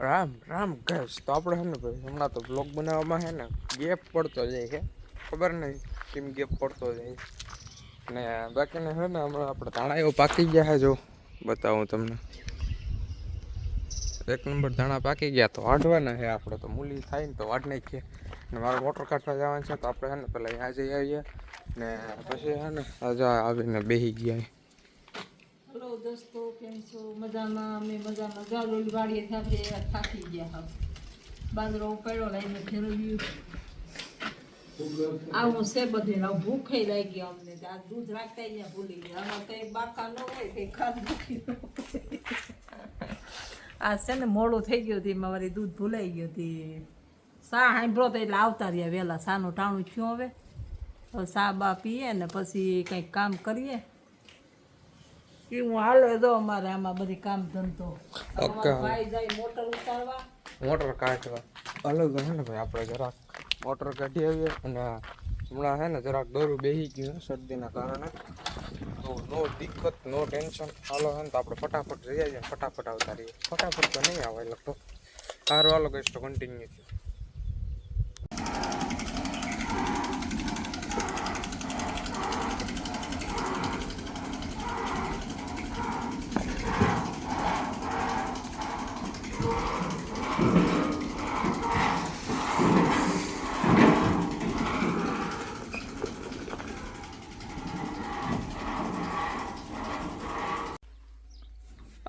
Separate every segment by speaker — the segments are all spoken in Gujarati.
Speaker 1: રામ રામ ગેસ તો આપણે છે ને ભાઈ, હમણાં તો બ્લોગ બનાવવામાં છે ને ગેપ પડતો જાય છે. ખબર નહીં કેમ ગેપ પડતો જાય ને બાકીને છે ને હમણાં આપણે ધાણા એવો પાકી ગયા છે, જો. બતાવું તમને. એક નંબર ધાણા પાકી ગયા તો વાઢવાના છે આપણે. તો મૂલી થાય ને તો વાઢ નાખીએ. ને મારે મોટર કાઢવા જવાનું છે, તો આપણે છે ને પહેલાં અહીંયા જઈ આવીએ. ને પછી છે ને આજે આવીને બેસી ગયા.
Speaker 2: દોસ્તો, કેમ છો? મજામાં, અમે મજામાં. ગાલોલી વાડીએ આપણે થાકી ગયા હવે. બાજરો ઉપાડ્યો, લઈને ફેરવ્યું આવું છે બધે હવે ભૂખે ગયો અમને આ દૂધ રાખતા અહીંયા ભૂલી ગયા. આમાં કંઈ બાકા ન હોય, કંઈ ખાદ ભૂખી આ છે ને, મોડું થઈ ગયું હતું, એમાં વળી દૂધ ભૂલાઈ ગયું હતી. સા સાંભળો તો એટલે આવતા રહ્યા વહેલા. સાનું ટાણું થયું હવે સા બા પીએ ને પછી કંઈક કામ કરીએ. એ હું હાલે દો અમારે આમાં બધી કામ ધંધો. ભાઈ જાય મોટર ઉતારવા.
Speaker 1: મોટર કાઢવા. અલગ છે ને ભાઈ આપણે જરાક મોટર કાઢી આવીએ અને હમણાં છે ને જરાક દોરું બેસી ગયું શરદીના કારણે. તો નો દિક્કત નો ટેન્શન. હાલો હે ને તો આપણે ફટાફટ જઈ જઈએ ફટાફટ આવતા રહીએ. ફટાફટ તો નહીં આવે લગભગ. સારું હાલો કહીશ તો કન્ટિન્યુ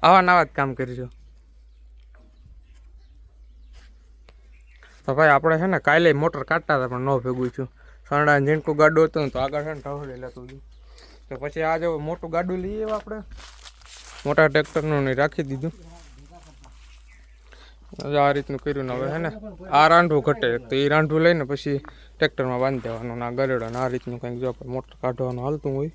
Speaker 1: આવા નવા જ કામ કરીશું. તો ભાઈ આપણે છે ને કાલે મોટર કાઢતા હતા, પણ ન ભેગું છું સાંડા ઝીણકું ગાડું હતું ને, તો આગળ છે ને ઢવડી લેતું હતું. તો પછી આ જો મોટું ગાડું લઈએ આપણે. મોટા ટ્રેક્ટરનું રાખી દીધું. આ રીતનું કર્યું ને હવે હે ને, આ રાંઢું ઘટે. તો એ રાંઢું લઈને પછી ટ્રેક્ટરમાં બાંધી દેવાનું ને આ ગરેડો આ રીતનું કંઈક જો મોટર કાઢવાનું હાલતું હોય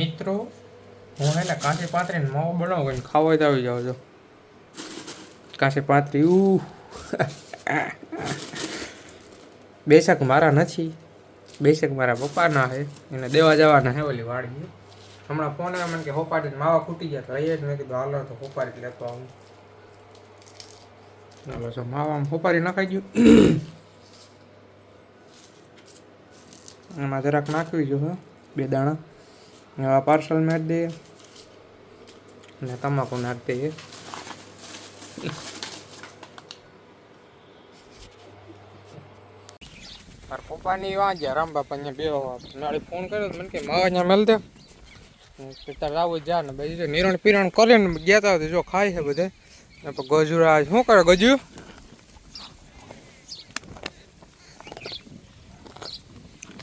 Speaker 1: મિત્રો હું હે ને કાંસી પાથરીને માવો બનાવો કઈ ખાવા જ આવી જાવ છો. કાંસી પાથરી ઉ બેશક મારા નથી. બેશક મારા પપ્પાના છે. એને દેવા જવાના છે ઓલી વાડી હમણાં ફોન આવ્યો મને કે હોપાડી માવા ખૂટી ગયા લઈએ જ. મેં કીધું, હાલો, તો હોપાડી લેતો આવું. ચાલો જો માવા હોપારી નખાઈ ગયું. એમાં જરાક નાખવી જો, હે. બે દાણા. પાર્સલ મેળ દઈએ અને તમાકુ નાખી દઈએ મારા પપ્પાની વાં ગયા રામ બાપા અહીંયા બે નાળી ફોન કર્યો મને કે માવા અહીંયા મેલ દે કે આવું જા ને ભાઈ નિરણ પીરણ કરીને ગયા તા જો ખાય છે બધે ને ગજુરા શું કરે ગજુ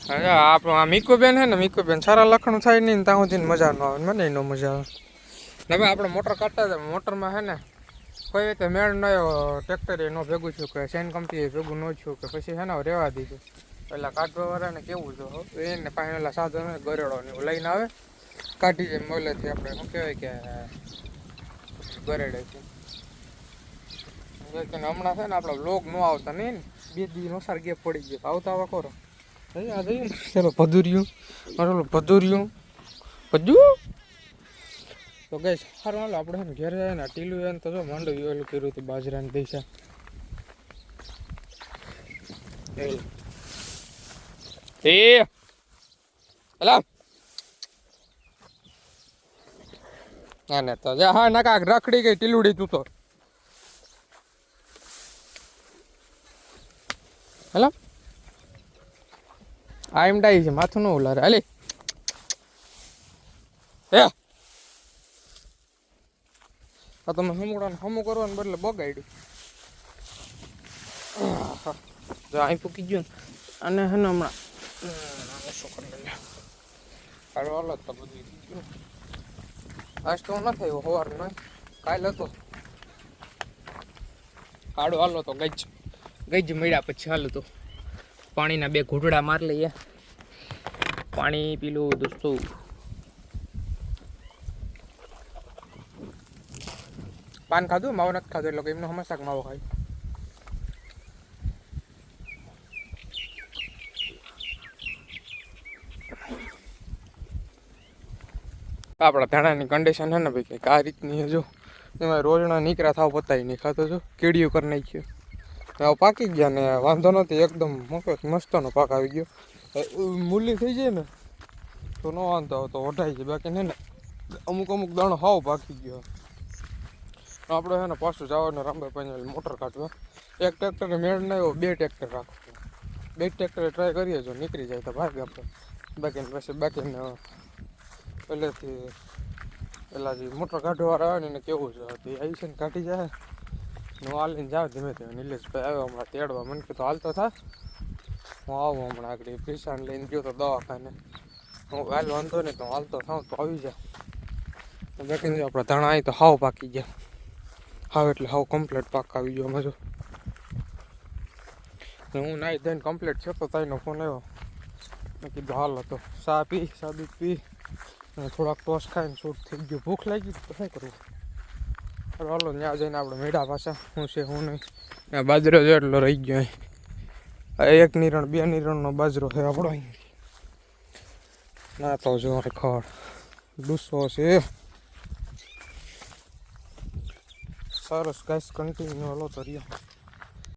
Speaker 1: અરે આપણું આ મીકુબેન છે ને મીકુબેન સારા લખણ થાય નહીં ત્યાં સુધી મજા ન આવે મને એનો મજા આવે હવે આપણે મોટર કાઢતા મોટરમાં છે ને કોઈ રીતે મેળ ન આવ્યો. ટ્રેક્ટર ન નો ભેગું છું કે સેન કંપની ભેગું ન છું કે પછી છે ને રહેવા દીધું. પેલા કાઢવા વાળાને કેવું જો હો, એને પાસે પેલા સાધન ગરેડો ને લઈને આવે. કાઢી જાય મોલેથી આપણે. શું કહેવાય કે ગરેડે છે. હમણાં છે ને આપણા લોગ ન આવતા નહીં ને. બે દી નો સાર ગેપ પડી ગયો. આવતા આવા કરો આ જોયું ચાલો ભદુર્યું મારું ભદુર્યું ભજુ તો ગઈ સારું હાલો આપણે એમ ને ઘેર જાય ને ટીલું એને તો જો માંડવી ઓલું કર્યું હતું બાજરાની દિશા. એ હલા ના ના તો જા હા નકા રખડી ગઈ ટીલુડી તું તો. હેલો? આ એમ ડાઈ છે માથું ન ઉલારે. હાલી એ. આ તમે હમુડાને હમું કરવાને બદલે બગાડ્યું. જો અહીં પૂકી ગયું ને અને હે ને હમણાં હમ, શું કરી હાલો હાલો તો બધું તો ન થયો સવાર નહીં. કાલ હતો. કાળો હાલો તો ગજ ગજ મળ્યા પછી હાલો તો. પાણીના બે ઘૂંટડા માર લઈએ. પાણી પીલું દોસ્તો. પાન ખાધું માવો નથી ખાધું એટલે એમનો હંમેશા માવો ખાય આપણા ધાણાની કન્ડિશન છે ને ભાઈ કંઈક આ રીતની છે જો એમાં રોજના નીકળ્યા થાવ પતાવી નહીં ખાતો જો કીડીયું કરી નાખ્યું હવે પાકી ગયા ને વાંધો નથી એકદમ મસ્ત મસ્તનો પાક આવી ગયો મૂલી થઈ જાય ને તો ન વાંધો તો વઢાઈ જાય બાકી છે ને અમુક અમુક દાણો હાવ પાકી ગયો આપણે છે ને પાછું જવાનું રામભાઈ પંજાલ મોટર કાઢવા એક ટ્રેક્ટરે મેળ ના આવ્યો, બે ટ્રેક્ટર રાખો. બે ટ્રેક્ટરે ટ્રાય કરીએ જો નીકળી જાય તો ભાગ આપણે. બાકીને પછી બાકીને પહેલેથી પેલા જે મોટર કાઢવાવાળા આવે ને એને કેવું છે, તે આવી છે ને કાઢી જાય. હું હાલીને જાઉં ધીમે ધીમે. નિલેશભાઈ આવ્યો હમણાં તેડવા. મને કીધું હાલતો થા. હું આવું હમણાં આગળ. પ્રિશાન લઈને ગયો તો દવાખાને. હું હાલ વાંધો નહીં, તો હાલતો થાઉં, તો આવી જા. બાકી આપણા ધાણા આવી તો હાવ પાકી ગયા. હાવ એટલે હાવ કમ્પ્લીટ પાક આવી ગયો અમે હું નાઈ ધોઈને કમ્પ્લીટ છે તો તાઈનો ફોન આવ્યો. મેં કીધું, હાલ હતો ચા પી, ચા દૂધ પી. અને થોડાક ટોસ ખાઈને શૂટ થઈ ગયું. ભૂખ લાગી તો શું કરવું? હાલો ત્યાં જઈને આપણે મેળા પાછા. શું છે, હું નહીં. ત્યાં બાજરો જો એટલો રહી ગયો અહીં. એક નિરણ, બે નિરણનો બાજરો છે આપણો અહીં. ના તો જો, ખડ. ડૂસો છે. સરસ ગાઈસ કન્ટિન્યુ હલો તો રહ્યો